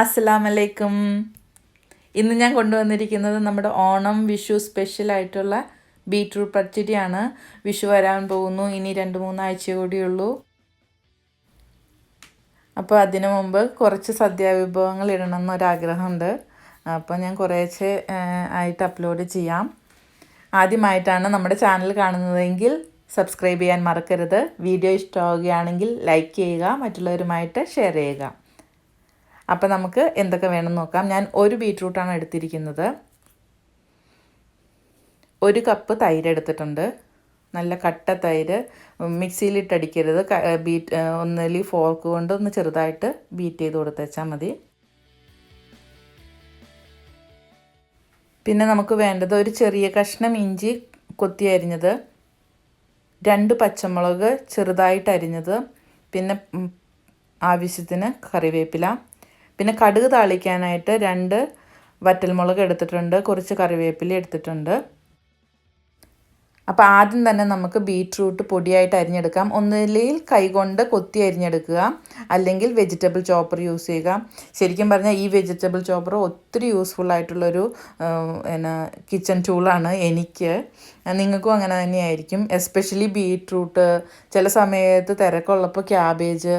അസ്സലാം അലൈക്കും ഇന്ന് ഞാൻ കൊണ്ടുവന്നിരിക്കുന്നത് നമ്മുടെ ഓണം വിഷു സ്പെഷ്യലായിട്ടുള്ള ബീട്രൂട്ട് പച്ചടിയാണ്. വിഷു വരാൻ പോകുന്നു. ഇനി രണ്ട് മൂന്നാഴ്ച കൂടിയുള്ളൂ അപ്പോൾ അതിനു മുമ്പ് കുറച്ച് സദ്യാവിഭവങ്ങൾ ഇടണം എന്നൊരാഗ്രഹമുണ്ട് അപ്പോൾ ഞാൻ കുറേശ്ശെ ആയിട്ട് അപ്ലോഡ് ചെയ്യാം. ആദ്യമായിട്ടാണ് നമ്മുടെ ചാനൽ കാണുന്നതെങ്കിൽ സബ്സ്ക്രൈബ് ചെയ്യാൻ മറക്കരുത്. വീഡിയോ ഇഷ്ടമാവുകയാണെങ്കിൽ ലൈക്ക് ചെയ്യുക മറ്റുള്ളവരുമായിട്ട് ഷെയർ ചെയ്യുക. അപ്പോൾ നമുക്ക് എന്തൊക്കെ വേണമെന്ന് നോക്കാം. ഞാൻ ഒരു ബീട്രൂട്ടാണ് എടുത്തിരിക്കുന്നത്. ഒരു കപ്പ് തൈര് എടുത്തിട്ടുണ്ട്. നല്ല കട്ട തൈര്. മിക്സിയിലിട്ടടിക്കരുത്. ബീറ്റ് ഒന്നിൽ ഫോർക്ക് കൊണ്ട് ഒന്ന് ചെറുതായിട്ട് ബീറ്റ് ചെയ്ത് കൊടുത്തേച്ചാൽ മതി. പിന്നെ നമുക്ക് വേണ്ടത് ഒരു ചെറിയ കഷ്ണം ഇഞ്ചി കൊത്തി അരിഞ്ഞത്. രണ്ട് പച്ചമുളക് ചെറുതായിട്ട് അരിഞ്ഞത്. പിന്നെ ആവശ്യത്തിന് കറിവേപ്പില. പിന്നെ കടുക് താളിക്കാനായിട്ട് രണ്ട് വറ്റൽമുളക് എടുത്തിട്ടുണ്ട് കുറച്ച് കറിവേപ്പില എടുത്തിട്ടുണ്ട്. അപ്പോൾ ആദ്യം തന്നെ നമുക്ക് ബീട്രൂട്ട് പൊടിയായിട്ട് അരിഞ്ഞെടുക്കാം. ഒന്നിലയിൽ കൈകൊണ്ട് കൊത്തി അരിഞ്ഞെടുക്കുക. അല്ലെങ്കിൽ വെജിറ്റബിൾ ചോപ്പർ യൂസ് ചെയ്യുക. ശരിക്കും പറഞ്ഞാൽ ഈ വെജിറ്റബിൾ ചോപ്പർ ഒത്തിരി യൂസ്ഫുൾ ആയിട്ടുള്ളൊരു എന്നാ കിച്ചൺ ടൂളാണ് എനിക്ക്. നിങ്ങൾക്കും അങ്ങനെ തന്നെയായിരിക്കും. എസ്പെഷ്യലി ബീട്രൂട്ട് ചില സമയത്ത് തിരക്കുള്ളപ്പോൾ ക്യാബേജ്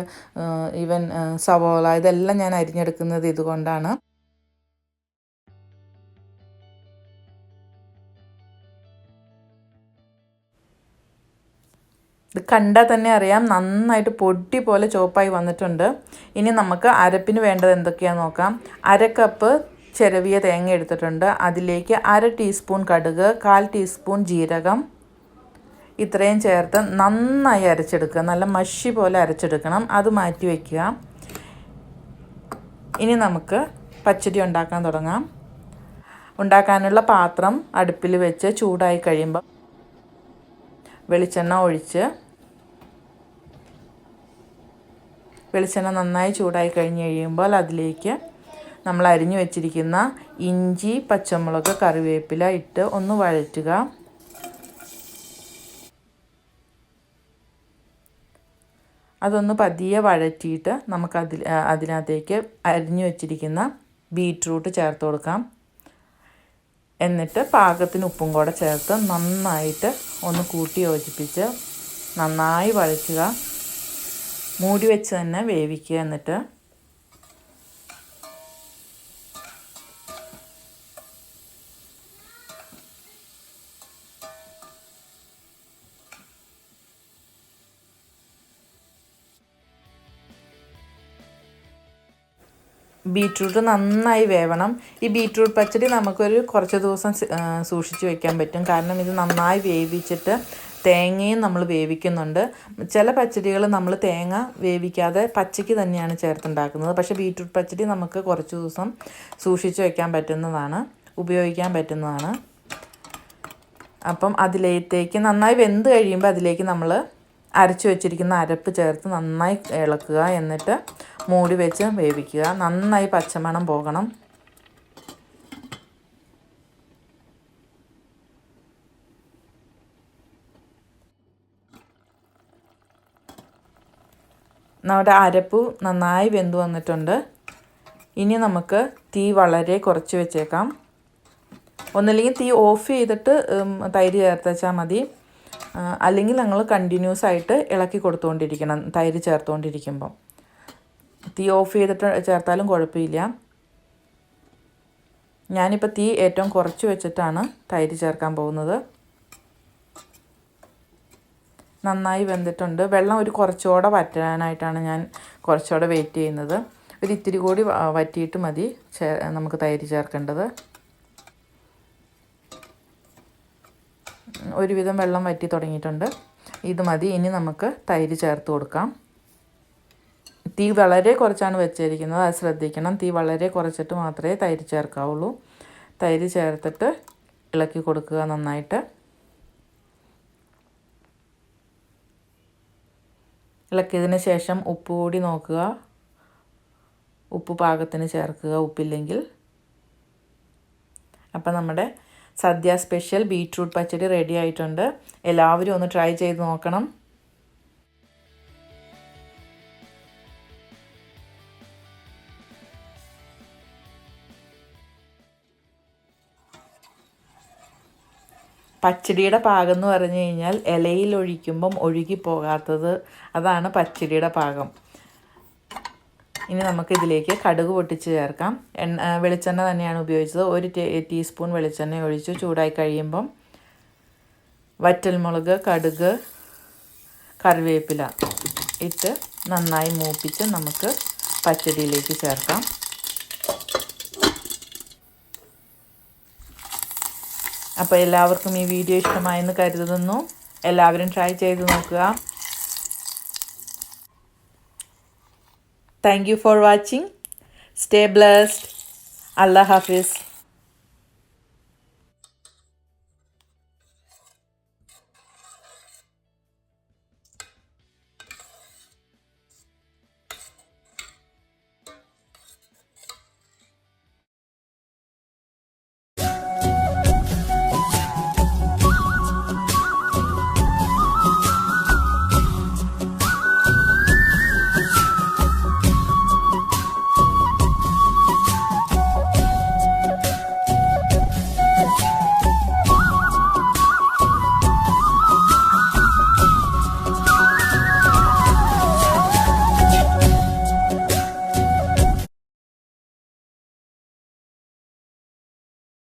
ഈവൻ സവോള ഇതെല്ലാം ഞാൻ അരിഞ്ഞെടുക്കുന്നത് ഇതുകൊണ്ടാണ്. ഇത് കണ്ടാൽ തന്നെ അറിയാം. നന്നായിട്ട് പൊടി പോലെ ചോപ്പായി വന്നിട്ടുണ്ട്. ഇനി നമുക്ക് അരപ്പിന് വേണ്ടത് എന്തൊക്കെയാണെന്ന് നോക്കാം. അര കപ്പ് ചിരവിയ തേങ്ങ എടുത്തിട്ടുണ്ട്. അതിലേക്ക് അര ടീസ്പൂൺ കടുക് കാൽ ടീസ്പൂൺ ജീരകം. ഇത്രയും ചേർത്ത് നന്നായി അരച്ചെടുക്കുക. നല്ല മഷി പോലെ അരച്ചെടുക്കണം. അത് മാറ്റി വയ്ക്കുക ഇനി നമുക്ക് പച്ചടി ഉണ്ടാക്കാൻ തുടങ്ങാം. ഉണ്ടാക്കാനുള്ള പാത്രം അടുപ്പിൽ വെച്ച് ചൂടായി കഴിയുമ്പോൾ വെളിച്ചെണ്ണ ഒഴിച്ച് വെളിച്ചെണ്ണ നന്നായി ചൂടായി കഴിഞ്ഞ് കഴിയുമ്പോൾ അതിലേക്ക് നമ്മൾ അരിഞ്ഞു വെച്ചിരിക്കുന്ന ഇഞ്ചി പച്ചമുളക് കറിവേപ്പില ഇട്ട് ഒന്ന് വഴറ്റുക. അതൊന്ന് പതിയെ വഴറ്റിയിട്ട് നമുക്ക് അതിൽ അതിനകത്തേക്ക് അരിഞ്ഞു വെച്ചിരിക്കുന്ന ബീറ്റ്റൂട്ട് ചേർത്ത് കൊടുക്കാം. എന്നിട്ട് പാകത്തിന് ഉപ്പും കൂടെ ചേർത്ത് നന്നായിട്ട് ഒന്ന് കൂട്ടി യോജിപ്പിച്ച് നന്നായി വഴറ്റുക. മൂടി വെച്ച് തന്നെ വേവിക്കുക എന്നിട്ട് ബീട്രൂട്ട് നന്നായി വേവണം. ഈ ബീറ്റ്റൂട്ട് പച്ചടി നമുക്കൊരു കുറച്ച് ദിവസം സൂക്ഷിച്ച് വെക്കാൻ പറ്റും. കാരണം ഇത് നന്നായി വേവിച്ചിട്ട് തേങ്ങയും നമ്മൾ വേവിക്കുന്നുണ്ട്. ചില പച്ചടികൾ നമ്മൾ തേങ്ങ വേവിക്കാതെ പച്ചയ്ക്ക് തന്നെയാണ് ചേർത്തുണ്ടാക്കുന്നത്. പക്ഷേ ബീറ്റ്റൂട്ട് പച്ചടി നമുക്ക് കുറച്ച് ദിവസം സൂക്ഷിച്ച് വെക്കാൻ പറ്റുന്നതാണ് ഉപയോഗിക്കാൻ പറ്റുന്നതാണ്. അപ്പം അതിലേക്ക് നന്നായി വെന്ത് കഴിയുമ്പോൾ അതിലേക്ക് നമ്മൾ അരച്ചു വെച്ചിരിക്കുന്ന അരപ്പ് ചേർത്ത് നന്നായി ഇളക്കുക. എന്നിട്ട് മൂടി വെച്ച് വേവിക്കുക. നന്നായി പച്ചമണം പോകണം. നമ്മുടെ അരപ്പ് നന്നായി വെന്തു വന്നിട്ടുണ്ട്. ഇനി നമുക്ക് തീ വളരെ കുറച്ച് വെച്ചേക്കാം. ഒന്നില്ലെങ്കിൽ തീ ഓഫ് ചെയ്തിട്ട് തൈര് ചേർത്ത് വെച്ചാൽ മതി. അല്ലെങ്കിൽ ഞങ്ങൾ കണ്ടിന്യൂസ് ആയിട്ട് ഇളക്കി കൊടുത്തുകൊണ്ടിരിക്കണം തൈര് ചേർത്തുകൊണ്ടിരിക്കുമ്പം. തീ ഓഫ് ചെയ്തിട്ട് ചേർത്താലും കുഴപ്പമില്ല. ഞാനിപ്പോൾ തീ ഏറ്റവും കുറച്ച് വെച്ചിട്ടാണ് തൈര് ചേർക്കാൻ പോകുന്നത്. നന്നായി വെന്തിട്ടുണ്ട്. വെള്ളം ഒരു കുറച്ചുകൂടെ വറ്റാനായിട്ടാണ് ഞാൻ കുറച്ചുകൂടെ വെയിറ്റ് ചെയ്യുന്നത്. ഒരു ഇത്തിരി കൂടി വറ്റിയിട്ട് മതി നമുക്ക് തൈര് ചേർക്കേണ്ടത്. ഒരുവിധം വെള്ളം വറ്റി തുടങ്ങിയിട്ടുണ്ട്. ഇത് മതി. ഇനി നമുക്ക് തൈര് ചേർത്ത് കൊടുക്കാം. തീ വളരെ കുറച്ചാണ് വെച്ചിരിക്കുന്നത്. അത് ശ്രദ്ധിക്കണം. തീ വളരെ കുറച്ചിട്ട് മാത്രമേ തൈര് ചേർക്കാവുള്ളൂ. തൈര് ചേർത്തിട്ട് ഇളക്കി കൊടുക്കുക നന്നായിട്ട്. ഇളക്കിയതിന് ശേഷം ഉപ്പ് കൂടി നോക്കുക. ഉപ്പ് പാകത്തിന് ചേർക്കുക. ഉപ്പില്ലെങ്കിൽ. അപ്പം നമ്മുടെ സദ്യ സ്പെഷ്യൽ ബീറ്റ്റൂട്ട് പച്ചടി റെഡി ആയിട്ടുണ്ട്. എല്ലാവരും ഒന്ന് ട്രൈ ചെയ്ത് നോക്കണം. പച്ചടിയുടെ പാകം എന്ന് പറഞ്ഞു കഴിഞ്ഞാൽ ഇലയിൽ ഒഴിക്കുമ്പം ഒഴുകി പോകാത്തത് അതാണ് പച്ചടിയുടെ പാകം. ഇനി നമുക്ക് ഇതിലേക്ക് കടുക് പൊട്ടിച്ച് ചേർക്കാം. എണ്ണ വെളിച്ചെണ്ണ തന്നെയാണ് ഉപയോഗിച്ചത്. ഒരു ടീസ്പൂൺ വെളിച്ചെണ്ണ ഒഴിച്ചു ചൂടായി കഴിയുമ്പം വറ്റൽമുളക് കടുക് കറിവേപ്പില ഇട്ട് നന്നായി മൂപ്പിച്ച് നമുക്ക് പച്ചടിയിലേക്ക് ചേർക്കാം. അപ്പോൾ എല്ലാവർക്കും ഈ വീഡിയോ ഇഷ്ടമായെന്ന് കരുതുന്നു. എല്ലാവരും ട്രൈ ചെയ്ത് നോക്കുക. Thank you for watching stay blessed Allah Hafiz.